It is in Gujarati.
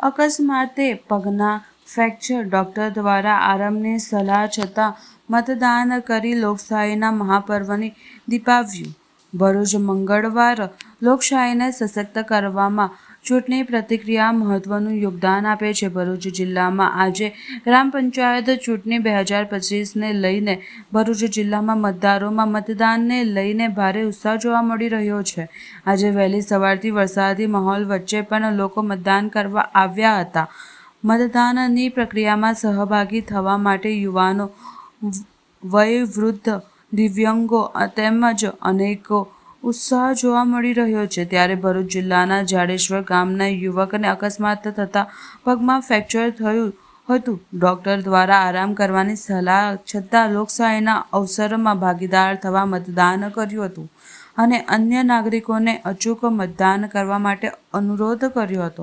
અકસ્માતે પગના ફ્રેક્ચર ડોક્ટર દ્વારા આરામની સલાહ છતાં મતદાન કરી લોકશાહીના મહાપર્વને દીપાવ્યું. ભરૂચ મંગળવાર લોકશાહીને સશક્ત કરવામાં ચૂંટણી પ્રતિક્રિયા મહત્વનું યોગદાન આપે છે. ભરૂચ જિલ્લામાં આજે ગ્રામ પંચાયત ચૂંટણી બે હજાર પચીસને લઈને ભરૂચ જિલ્લામાં મતદારોમાં મતદાનને લઈને ભારે ઉત્સાહ જોવા મળી રહ્યો છે. આજે વહેલી સવારથી વરસાદી માહોલ વચ્ચે પણ લોકો મતદાન કરવા આવ્યા હતા. મતદાનની પ્રક્રિયામાં સહભાગી થવા માટે યુવાનો વયવૃદ્ધ દિવ્યંગો તેમજ અનેકો ઉત્સાહ જોવા મળી રહ્યો છે. ત્યારે ભરૂચ જિલ્લાના જાડેશ્વર ગામના યુવકને અકસ્માત થતાં પગમાં ફ્રેક્ચર થયું હતું. ડોક્ટર દ્વારા આરામ કરવાની સલાહ છતાં લોકશાહીના અવસરમાં ભાગીદાર થવા મતદાન કર્યું હતું અને અન્ય નાગરિકોને અચૂક મતદાન કરવા માટે અનુરોધ કર્યો હતો.